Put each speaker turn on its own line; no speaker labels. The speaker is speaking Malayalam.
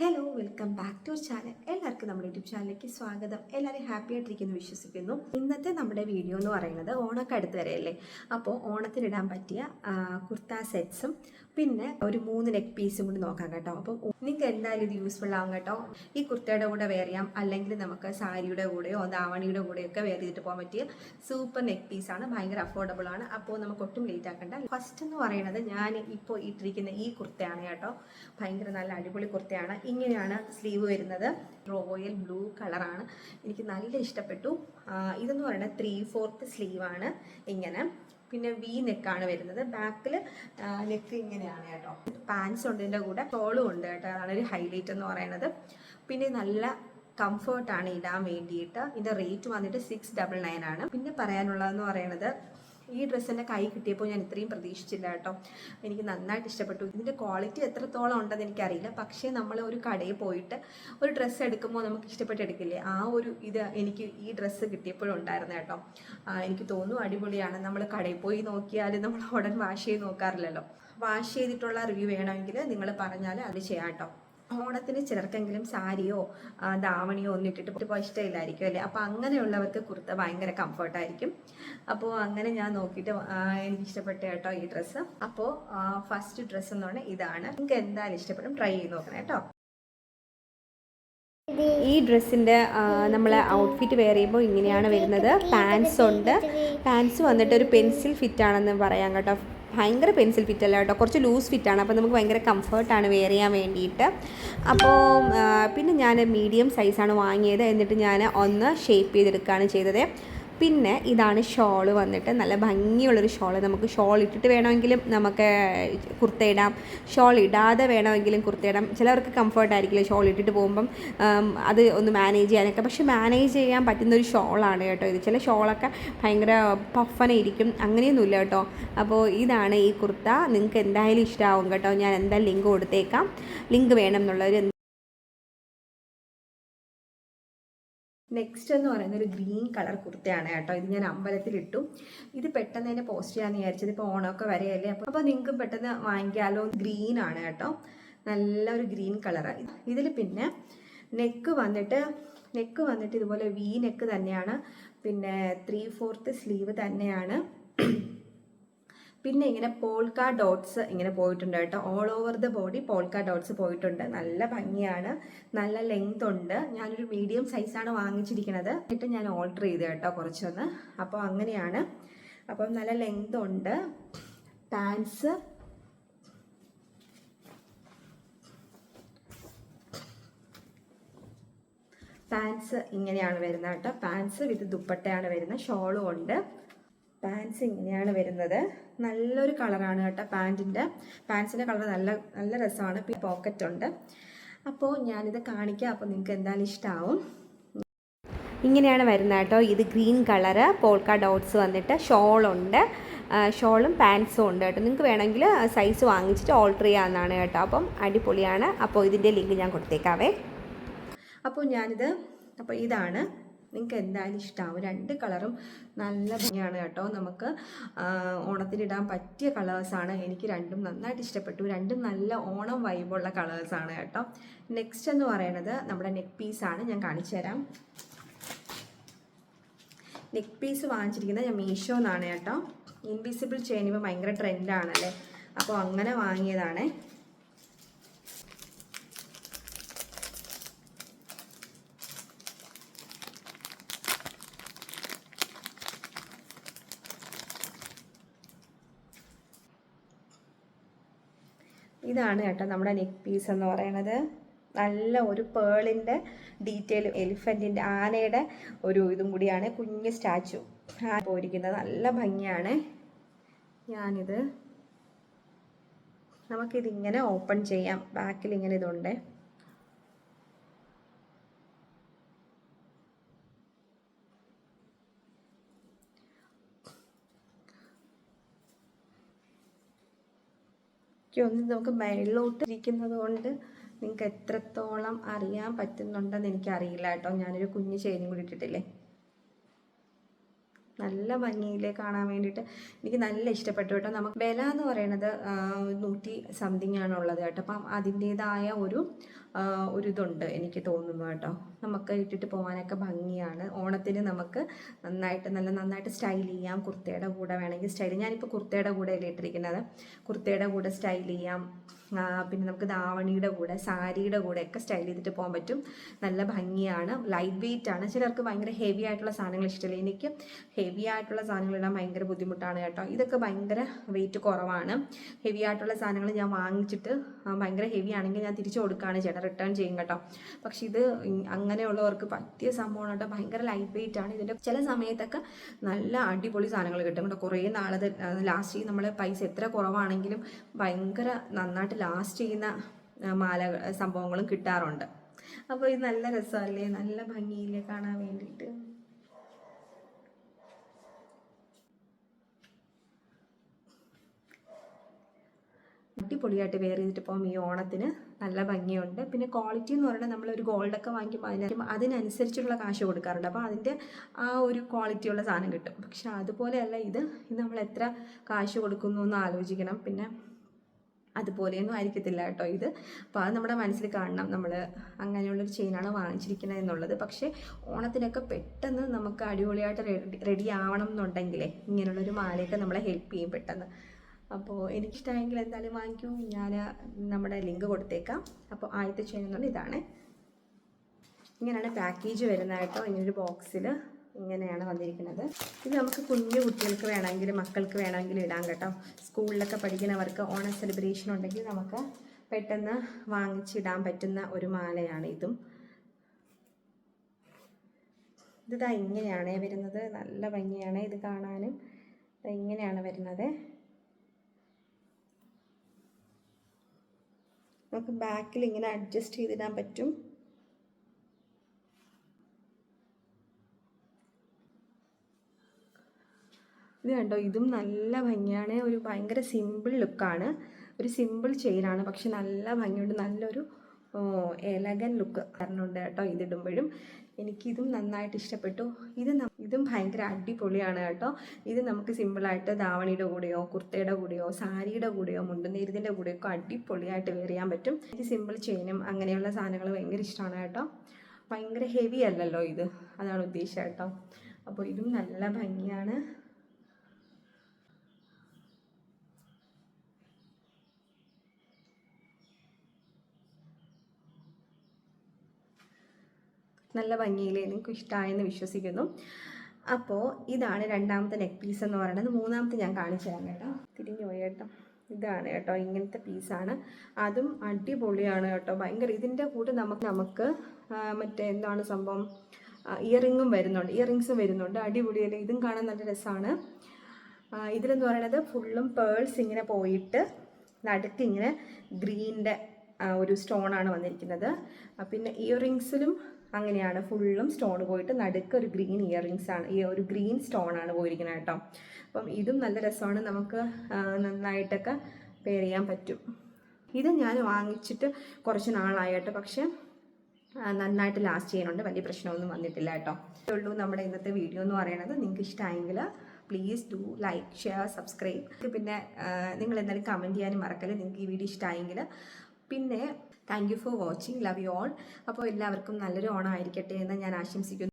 Hello welcome back to channel എല്ലാവർക്കും നമ്മുടെ യൂട്യൂബ് ചാനലിലേക്ക് സ്വാഗതം. എല്ലാവരും ഹാപ്പി ആയിട്ടിരിക്കുന്നു വിശ്വസിക്കുന്നു. ഇന്നത്തെ നമ്മുടെ വീഡിയോ എന്ന് പറയുന്നത് ഓണൊക്കെ അടുത്ത് വരെയല്ലേ അപ്പോൾ ഓണത്തിനിടാൻ പറ്റിയ കുർത്ത സെറ്റ്സും പിന്നെ ഒരു മൂന്ന് നെക്ക് പീസും കൂടി നോക്കാം കേട്ടോ. അപ്പം നിങ്ങൾക്ക് എന്തായാലും ഇത് യൂസ്ഫുൾ ആവും കേട്ടോ. ഈ കുർത്തയുടെ കൂടെ വേറിയാം അല്ലെങ്കിൽ നമുക്ക് സാരിയുടെ കൂടെയോ ദാവണിയുടെ കൂടെയോ ഒക്കെ വെയർ ചെയ്തിട്ട് പോകാൻ പറ്റിയ സൂപ്പർ നെക്ക് പീസാണ് ഭയങ്കര അഫോർഡബിൾ ആണ്. അപ്പോൾ നമുക്ക് ഒട്ടും ലേറ്റ് ആക്കണ്ട. ഫസ്റ്റ് എന്ന് പറയുന്നത് ഞാൻ ഇപ്പോൾ ഇട്ടിരിക്കുന്ന ഈ കുർത്തയാണ് കേട്ടോ. ഭയങ്കര നല്ല അടിപൊളി കുർത്തയാണ്. ഇങ്ങനെയാണ് സ്ലീവ് വരുന്നത്. റോയൽ ബ്ലൂ കളറാണ് എനിക്ക് നല്ല ഇഷ്ടപ്പെട്ടു. ഇതെന്ന് പറയുന്നത് ത്രീ ഫോർത്ത് സ്ലീവാണ് ഇങ്ങനെ. പിന്നെ വി നെക്കാണ് വരുന്നത്. ബാക്കിൽ നെക്ക് ഇങ്ങനെയാണ് കേട്ടോ. പാൻസ് ഉണ്ട് ഇതിന്റെ കൂടെ. ഷോളും ഉണ്ട് കേട്ടോ. അതാണ് ഒരു ഹൈലൈറ്റ് എന്ന് പറയുന്നത്. പിന്നെ നല്ല കംഫേർട്ടാണ് ഇടാൻ വേണ്ടിയിട്ട്. ഇതിന്റെ റേറ്റ് വന്നിട്ട് സിക്സ് ഡബിൾ നയൻ ആണ്. പിന്നെ പറയാനുള്ളതെന്ന് പറയുന്നത് ഈ ഡ്രസ്സ് എന്റെ കൈ കിട്ടിയപ്പോൾ ഞാൻ ഇത്രയും പ്രതീക്ഷിച്ചില്ല കേട്ടോ. എനിക്ക് നന്നായിട്ട് ഇഷ്ടപ്പെട്ടു. ഇതിന്റെ ക്വാളിറ്റി എത്രത്തോളം ഉണ്ടെന്ന് എനിക്കറിയില്ല. പക്ഷേ നമ്മൾ ഒരു കടയിൽ പോയിട്ട് ഒരു ഡ്രസ്സ് എടുക്കുമ്പോൾ നമുക്ക് ഇഷ്ടപ്പെട്ട് എടുക്കില്ലേ? ആ ഒരു ഇത് എനിക്ക് ഈ ഡ്രസ്സ് കിട്ടിയപ്പോഴുണ്ടായിരുന്നു കേട്ടോ. എനിക്ക് തോന്നുന്നു അടിപൊളിയാണ്. നമ്മൾ കടയിൽ പോയി നോക്കിയാൽ നമ്മൾ ഉടൻ വാഷ് ചെയ്ത് നോക്കാറില്ലല്ലോ. വാഷ് ചെയ്തിട്ടുള്ള റിവ്യൂ വേണമെങ്കിൽ നിങ്ങൾ പറഞ്ഞാൽ അത് ചെയ്യാം കേട്ടോ. ഓണത്തിന് ചിലർക്കെങ്കിലും സാരിയോ ദാവണിയോ ഒന്നും ഇട്ടിട്ട് പോയി ഇഷ്ടമില്ലായിരിക്കും അല്ലേ? അപ്പോൾ അങ്ങനെയുള്ളവർക്ക് കുർത്ത ഭയങ്കര കംഫർട്ടായിരിക്കും അപ്പോൾ അങ്ങനെ ഞാൻ നോക്കിയിട്ട് എനിക്ക് ഇഷ്ടപ്പെട്ട കേട്ടോ ഈ ഡ്രസ്സ് അപ്പോൾ ഫസ്റ്റ് ഡ്രസ്സ് എന്ന് പറഞ്ഞാൽ ഇതാണ്. നിങ്ങൾക്ക് എന്തായാലും ഇഷ്ടപ്പെടും ട്രൈ ചെയ്ത് നോക്കണം കേട്ടോ. ഈ ഡ്രസ്സിന്റെ നമ്മളെ ഔട്ട്ഫിറ്റ് വെയർ ചെയ്യുമ്പോൾ ഇങ്ങനെയാണ് വരുന്നത്. പാൻസ് ഉണ്ട്. പാൻസ് വന്നിട്ട് ഒരു പെൻസിൽ ഫിറ്റ് ആണെന്ന് പറയാം കേട്ടോ. ഭയങ്കര പെൻസിൽ ഫിറ്റ് അല്ല കേട്ടോ. കുറച്ച് ലൂസ് ഫിറ്റാണ് അപ്പോൾ നമുക്ക് ഭയങ്കര കംഫർട്ടാണ് വെയർ ചെയ്യാൻ വേണ്ടിയിട്ട്. അപ്പോൾ പിന്നെ ഞാൻ മീഡിയം സൈസാണ് വാങ്ങിയത്. എന്നിട്ട് ഞാൻ ഒന്ന് ഷേപ്പ് ചെയ്തെടുക്കുകയാണ് ചെയ്തത്. പിന്നെ ഇതാണ് ഷോൾ വന്നിട്ട് നല്ല ഭംഗിയുള്ളൊരു ഷോൾ നമുക്ക് ഷോൾ ഇട്ടിട്ട് വേണമെങ്കിലും നമുക്ക് കുർത്ത ഇടാം. ഷോൾ ഇടാതെ വേണമെങ്കിലും കുർത്ത ഇടാം. ചിലവർക്ക് കംഫർട്ടായിരിക്കില്ല ഷോൾ ഇട്ടിട്ട് പോകുമ്പം അത് ഒന്ന് മാനേജ് ചെയ്യാനൊക്കെ. പക്ഷെ മാനേജ് ചെയ്യാൻ പറ്റുന്ന ഒരു ഷോളാണ് കേട്ടോ ഇത്. ചില ഷോളൊക്കെ ഭയങ്കര പഫന ഇരിക്കും അങ്ങനെയൊന്നുമില്ല കേട്ടോ. അപ്പോൾ ഇതാണ് ഈ കുർത്ത. നിങ്ങൾക്ക് എന്തായാലും ഇഷ്ടമാവും കേട്ടോ. ഞാൻ എന്തായാലും ലിങ്ക് കൊടുത്തേക്കാം. ലിങ്ക് വേണം എന്നുള്ളൊരു നെക്സ്റ്റ് എന്ന് പറയുന്ന ഒരു ഗ്രീൻ കളർ കുർത്തയാണ് കേട്ടോ. ഇത് ഞാൻ അമ്പലത്തിൽ ഇട്ടു ഇത് പെട്ടെന്ന് തന്നെ പോസ്റ്റ് ചെയ്യാമെന്ന് വിചാരിച്ചത് ഇപ്പോൾ ഓണമൊക്കെ വരെയല്ലേ? അപ്പോൾ അപ്പോൾ നിങ്ങൾക്ക് പെട്ടെന്ന് വാങ്ങിക്കാമല്ലോ ഗ്രീൻ ആണ് കേട്ടോ. നല്ല ഒരു ഗ്രീൻ കളർ ഇതിൽ പിന്നെ നെക്ക് വന്നിട്ട് നെക്ക് വന്നിട്ട് ഇതുപോലെ വി നെക്ക് തന്നെയാണ്. പിന്നെ ത്രീ ഫോർത്ത് സ്ലീവ് തന്നെയാണ്. പിന്നെ ഇങ്ങനെ പോൾക്ക ഡോട്ട്സ് ഇങ്ങനെ പോയിട്ടുണ്ട് കേട്ടോ. All over the body polka dots പോയിട്ടുണ്ട്. നല്ല ഭംഗിയാണ്. നല്ല ലെങ്ത് ഉണ്ട്. ഞാനൊരു മീഡിയം സൈസാണ് വാങ്ങിച്ചിരിക്കുന്നത് എന്നിട്ട് ഞാൻ ഓൾട്ടർ ചെയ്ത് കേട്ടോ കുറച്ചൊന്ന്. അപ്പോൾ അങ്ങനെയാണ്. അപ്പം നല്ല ലെങ്ത് ഉണ്ട്. പാൻസ് പാൻസ് ഇങ്ങനെയാണ് വരുന്നത് കേട്ടോ. പാൻസ് വിത്ത് ദുപ്പട്ടയാണ് വരുന്നത്. ഷോളും ഉണ്ട്. പാൻസ് ഇങ്ങനെയാണ് വരുന്നത്. നല്ലൊരു കളറാണ് കേട്ടോ പാന്റിന്റെ. പാൻസിന്റെ കളർ നല്ല നല്ല രസമാണ്. പോക്കറ്റ് ഉണ്ട്. അപ്പോൾ ഞാനിത് കാണിക്കാം. അപ്പോൾ നിങ്ങൾക്ക് എന്തായാലും ഇഷ്ടമാവും ഇങ്ങനെയാണ് വരുന്നത് കേട്ടോ. ഇത് ഗ്രീൻ കളറ്. പോൾക്ക ഡോട്ട്സ് വന്നിട്ട് ഷോളുണ്ട്. ഷോളും പാൻസും ഉണ്ട് കേട്ടോ. നിങ്ങൾക്ക് വേണമെങ്കിൽ സൈസ് വാങ്ങിച്ചിട്ട് ഓൾട്ടർ ചെയ്യാവുന്നതാണ് കേട്ടോ. അപ്പം അടിപൊളിയാണ്. അപ്പോൾ ഇതിന്റെ ലിങ്ക് ഞാൻ കൊടുത്തേക്കാവേ. അപ്പോൾ ഞാനിത് അപ്പോൾ ഇതാണ്. നിങ്ങൾക്ക് എന്തായാലും ഇഷ്ടമാവും രണ്ട് കളറും നല്ല ഭംഗിയാണ് കേട്ടോ. നമുക്ക് ഓണത്തിനിടാൻ പറ്റിയ കളേഴ്സാണ് എനിക്ക് രണ്ടും നന്നായിട്ട് ഇഷ്ടപ്പെട്ടു. രണ്ടും നല്ല ഓണം വൈബുള്ള കളേഴ്സാണ് കേട്ടോ. നെക്സ്റ്റ് എന്ന് പറയുന്നത് നമ്മുടെ നെക്ക് പീസാണ് ഞാൻ കാണിച്ചു തരാം. നെക്ക് പീസ് വാങ്ങിച്ചിരിക്കുന്നത് ഞാൻ മീഷോ എന്നാണ് കേട്ടോ. ഇൻവിസിബിൾ ചെയിൻ ഇപ്പോൾ ഭയങ്കര ട്രെൻഡാണല്ലേ അപ്പോൾ അങ്ങനെ വാങ്ങിയതാണേ. ഇതാണ് കേട്ടോ നമ്മുടെ നെക്ക് പീസ് എന്ന് പറയുന്നത് നല്ല ഒരു പേളിന്റെ ഡീറ്റെയിൽ എലിഫന്റിന്റെ ആനയുടെ ഒരു ഇതും കൂടിയാണ്. കുഞ്ഞ് സ്റ്റാച്ചു ആ പോയിരിക്കുന്നത്. നല്ല ഭംഗിയാണ്. ഞാനിത് നമുക്കിതിങ്ങനെ ഓപ്പൺ ചെയ്യാം. ബാക്കിൽ ഇങ്ങനെ ഇതുണ്ട്. ഒന്ന് നമുക്ക് മേളിലോട്ട് ഇരിക്കുന്നത് കൊണ്ട് നിങ്ങൾക്ക് എത്രത്തോളം അറിയാൻ പറ്റുന്നുണ്ടെന്ന് എനിക്കറിയില്ല കേട്ടോ. ഞാനൊരു കുഞ്ഞു ചെയിനും കൂടി ഇട്ടിട്ടില്ലേ? നല്ല ഭംഗിയിലെ കാണാൻ വേണ്ടിയിട്ട് എനിക്ക് നല്ല ഇഷ്ടപ്പെട്ടു കേട്ടോ. നമുക്ക് വില എന്ന് പറയുന്നത് നൂറ്റി സംതിങ് ആണ് ഉള്ളത് കേട്ടോ. അപ്പം അതിന്റേതായ ഒരു ഒരു ഇതുണ്ട് എനിക്ക് തോന്നുന്നു കേട്ടോ. നമുക്ക് ഇട്ടിട്ട് പോകാനൊക്കെ ഭംഗിയാണ്. ഓണത്തിന് നമുക്ക് നന്നായിട്ട് നല്ല നന്നായിട്ട് സ്റ്റൈൽ ചെയ്യാം. കുർത്തയുടെ കൂടെ വേണമെങ്കിൽ സ്റ്റൈൽ ഞാനിപ്പോൾ കുർത്തയുടെ കൂടെ ഇട്ടിരിക്കുന്നത്. കുർത്തയുടെ കൂടെ സ്റ്റൈൽ ചെയ്യാം. പിന്നെ നമുക്ക് ദാവണിയുടെ കൂടെ സാരിയുടെ കൂടെ ഒക്കെ സ്റ്റൈൽ ചെയ്തിട്ട് പോകാൻ പറ്റും. നല്ല ഭംഗിയാണ്. ലൈറ്റ് വെയിറ്റ് ആണ്. ചിലർക്ക് ഭയങ്കര ഹെവി ആയിട്ടുള്ള സാധനങ്ങൾ ഇഷ്ടമല്ല. എനിക്ക് ഹെവി ആയിട്ടുള്ള സാധനങ്ങൾ ഇടാൻ ഭയങ്കര ബുദ്ധിമുട്ടാണ് കേട്ടോ. ഇതൊക്കെ ഭയങ്കര വെയിറ്റ് കുറവാണ്. ഹെവി ആയിട്ടുള്ള സാധനങ്ങൾ ഞാൻ വാങ്ങിച്ചിട്ട് ഭയങ്കര ഹെവി ആണെങ്കിൽ ഞാൻ തിരിച്ചു കൊടുക്കുകയാണ് ചേട്ടാ റിട്ടേൺ ചെയ്യും കേട്ടോ. പക്ഷെ ഇത് അങ്ങനെയുള്ളവർക്ക് പറ്റിയ സംഭവമാണ് കേട്ടോ. ഭയങ്കര ലൈറ്റ് വെയിറ്റ് ആണ്. ഇതിന്റെ ചില സമയത്തൊക്കെ നല്ല അടിപൊളി സാധനങ്ങൾ കിട്ടും കേട്ടോ. കുറേ നാളത് ലാസ്റ്റ് നമ്മൾ പൈസ എത്ര കുറവാണെങ്കിലും ഭയങ്കര നന്നായിട്ട് ലാസ്റ്റ് ചെയ്യുന്ന മാല സംഭവങ്ങളും കിട്ടാറുണ്ട്. അപ്പോൾ ഇത് നല്ല രസമല്ലേ? നല്ല ഭംഗിയില്ലേ കാണാൻ വേണ്ടിയിട്ട്. അടിപൊളിയായിട്ട് വെയർ ചെയ്തിട്ട് പോകും ഈ ഓണത്തിന്. നല്ല ഭംഗിയുണ്ട്. പിന്നെ ക്വാളിറ്റി എന്ന് പറയുന്നത് നമ്മളൊരു ഗോൾഡൊക്കെ വാങ്ങിക്കുമ്പോൾ അതിന് അതിനനുസരിച്ചുള്ള കാശ് കൊടുക്കാറുണ്ട്. അപ്പോൾ അതിന്റെ ആ ഒരു ക്വാളിറ്റിയുള്ള സാധനം കിട്ടും. പക്ഷെ അതുപോലെയല്ല ഇത്. ഇത് നമ്മൾ എത്ര കാശ് കൊടുക്കുന്നു എന്ന് ആലോചിക്കണം. പിന്നെ അതുപോലെയൊന്നും ആയിരിക്കത്തില്ല കേട്ടോ ഇത്. അപ്പോൾ അത് നമ്മുടെ മനസ്സിൽ കാണണം നമ്മൾ അങ്ങനെയുള്ളൊരു ചെയിനാണ് വാങ്ങിച്ചിരിക്കുന്നത് എന്നുള്ളത്. പക്ഷേ ഓണത്തിനൊക്കെ പെട്ടെന്ന് നമുക്ക് അടിപൊളിയായിട്ട് റെഡി റെഡി ആവണം എന്നുണ്ടെങ്കിലേ ഇങ്ങനെയുള്ളൊരു മാലയൊക്കെ നമ്മളെ ഹെൽപ്പ് ചെയ്യും പെട്ടെന്ന്. അപ്പോൾ എനിക്കിഷ്ടമായെങ്കിൽ എന്തായാലും വാങ്ങിക്കൂ. ഞാൻ നമ്മുടെ ലിങ്ക് കൊടുത്തേക്കാം. അപ്പോൾ ആദ്യത്തെ ചെയിൻ എന്നുള്ളത് ഇതാണ്. ഇങ്ങനെയാണ് പാക്കേജ് വരുന്നത് കേട്ടോ. ഇങ്ങനൊരു ബോക്സിൽ ഇങ്ങനെയാണ് വന്നിരിക്കുന്നത്. ഇത് നമുക്ക് കുഞ്ഞു കുട്ടികൾക്ക് വേണമെങ്കിൽ മക്കൾക്ക് വേണമെങ്കിൽ ഇടാം കേട്ടോ. സ്കൂളിലൊക്കെ പഠിക്കുന്നവർക്ക് ഓണ സെലിബ്രേഷൻ ഉണ്ടെങ്കിൽ നമുക്ക് പെട്ടെന്ന് വാങ്ങിച്ചിടാൻ പറ്റുന്ന ഒരു മാലയാണ് ഇതും. ഇതാ ഇങ്ങനെയാണ് വരുന്നത്. നല്ല ഭംഗിയാണ് ഇത് കാണാനും. ഇങ്ങനെയാണ് വരുന്നത്. നമുക്ക് ബാക്കിൽ ഇങ്ങനെ അഡ്ജസ്റ്റ് ചെയ്തിടാൻ പറ്റും. ഇത് കണ്ടോ? ഇതും നല്ല ഭംഗിയാണ്. ഒരു ഭയങ്കര സിമ്പിൾ ലുക്കാണ് ഒരു സിമ്പിൾ ചെയിനാണ് പക്ഷെ നല്ല ഭംഗിയുണ്ട്. നല്ലൊരു എലഗൻ ലുക്ക് കാരണമുണ്ട് കേട്ടോ ഇതിടുമ്പോഴും. എനിക്കിതും നന്നായിട്ട് ഇഷ്ടപ്പെട്ടു. ഇത് ഇതും ഭയങ്കര അടിപൊളിയാണ് കേട്ടോ. ഇത് നമുക്ക് സിമ്പിളായിട്ട് ധാവണിയുടെ കൂടെയോ കുർത്തയുടെ കൂടെയോ സാരിയുടെ കൂടെയോ മുണ്ടുനീരിതിന്റെ കൂടെയോ ഒക്കെ അടിപൊളിയായിട്ട് വേറിയാൻ പറ്റും. എനിക്ക് സിമ്പിൾ ചെയിനും അങ്ങനെയുള്ള സാധനങ്ങൾ ഭയങ്കര ഇഷ്ടമാണ് കേട്ടോ. ഭയങ്കര ഹെവി അല്ലല്ലോ ഇത്. അതാണ് ഉദ്ദേശം കേട്ടോ. അപ്പോൾ ഇതും നല്ല ഭംഗിയാണ്. നല്ല ഭംഗിയിലേ നിങ്ങൾക്ക് ഇഷ്ടമായെന്ന് വിശ്വസിക്കുന്നു. അപ്പോൾ ഇതാണ് രണ്ടാമത്തെ നെക്ക് പീസ് എന്ന് പറയുന്നത്. മൂന്നാമത്തെ ഞാൻ കാണിച്ചു തരാം കേട്ടോ. തിരിഞ്ഞു പോയി കേട്ടോ. ഇതാണ് കേട്ടോ ഇങ്ങനത്തെ പീസാണ് അതും അടിപൊളിയാണ് കേട്ടോ. ഭയങ്കര ഇതിന്റെ കൂടെ നമുക്ക് നമുക്ക് മറ്റേ എന്താണ് സംഭവം? ഇയറിങ്ങും വരുന്നുണ്ട്. ഇയറിങ്സും വരുന്നുണ്ട്. അടിപൊളിയല്ലേ? ഇതും കാണാൻ നല്ല രസമാണ് ഇതിലെന്ന് പറയുന്നത് ഫുള്ളും പേൾസ് ഇങ്ങനെ പോയിട്ട് നടുക്ക് ഇങ്ങനെ ഗ്രീനിന്റെ ഒരു സ്റ്റോണാണ് വന്നിരിക്കുന്നത്. പിന്നെ ഇയറിങ്സിലും അങ്ങനെയാണ്. ഫുള്ളും സ്റ്റോൺ പോയിട്ട് നടുക്ക് ഒരു ഗ്രീൻ ഇയറിങ്സ് ആണ്. ഈ ഒരു ഗ്രീൻ സ്റ്റോൺ ആണ് പോയിരിക്കുന്നത് കേട്ടോ. അപ്പം ഇതും നല്ല രസമാണ്. നമുക്ക് നന്നായിട്ടൊക്കെ പെയർ ചെയ്യാൻ പറ്റും. ഇത് ഞാൻ വാങ്ങിച്ചിട്ട് കുറച്ച് നാളായിട്ട് പക്ഷേ നന്നായിട്ട് ലാസ്റ്റ് ചെയ്യുന്നുണ്ട്. വലിയ പ്രശ്നമൊന്നും വന്നിട്ടില്ല കേട്ടോ. ഉള്ളൂ നമ്മുടെ ഇന്നത്തെ വീഡിയോ എന്ന് പറയുന്നത്. നിങ്ങൾക്ക് ഇഷ്ടമായെങ്കിൽ please do like share subscribe. പിന്നെ നിങ്ങൾ എന്തായാലും കമന്റ് ചെയ്യാനും മറക്കല്ലേ. നിങ്ങൾക്ക് ഈ വീഡിയോ ഇഷ്ടമായെങ്കിൽ പിന്നെ thank you for watching love you all അപ്പോൾ എല്ലാവർക്കും നല്ലൊരു ഓണം ആയിരിക്കട്ടെ എന്ന് ഞാൻ ആശംസിക്കുന്നു.